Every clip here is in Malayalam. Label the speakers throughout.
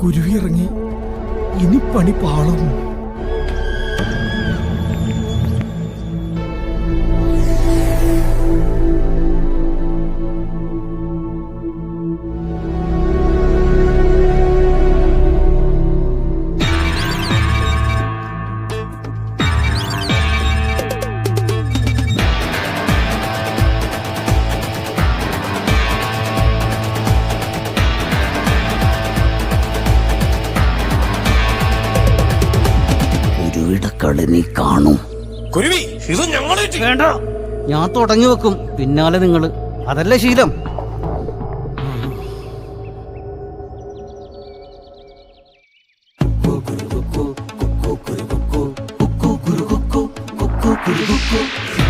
Speaker 1: കുരുവി ഇറങ്ങി ഇനി പണി പാളും.
Speaker 2: കുരുവിയുടെ നീ കാണും
Speaker 3: കുരുവി ഇത് ഞങ്ങൾ
Speaker 4: വേണ്ട ഞാൻ തുടങ്ങി വെക്കും പിന്നാലെ നിങ്ങൾ അതല്ല ശീലം
Speaker 5: കുരു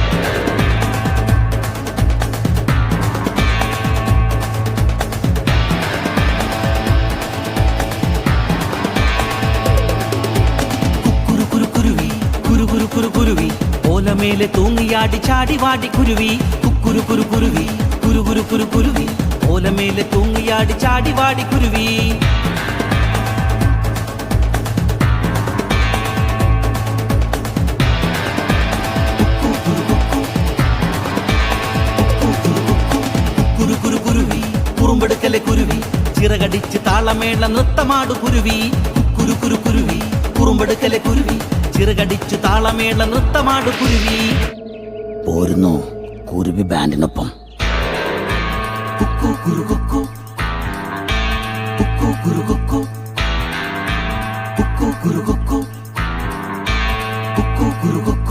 Speaker 5: കുരു കുരു കുരു കുരുവി ഓലമേലെ തൂങ്ങിയാടി ചാടി വാടി കുരുവി കുക്കുരു കുരു കുരുവി കുരു കുരു കുരു കുരുവി ഓലമേലെ തൂങ്ങിയാടി ചാടി വാടി കുരുവി കുരുവി ചിറകടിച്ച് താളമേള നൃത്തമാടു കുരുവി കുരു കുരു കുരുവി കുറുമ്പെടുക്കലെ കുരുവി കടിച്ചു താളമേള നൃത്തമാടു കുരുവി.
Speaker 2: പോരുന്നു കുരുവി ബാൻഡിനൊപ്പം.
Speaker 5: കുക്കു കുരു കുക്കു. കുക്കു കുരു കുക്കു കുക്കു കുരു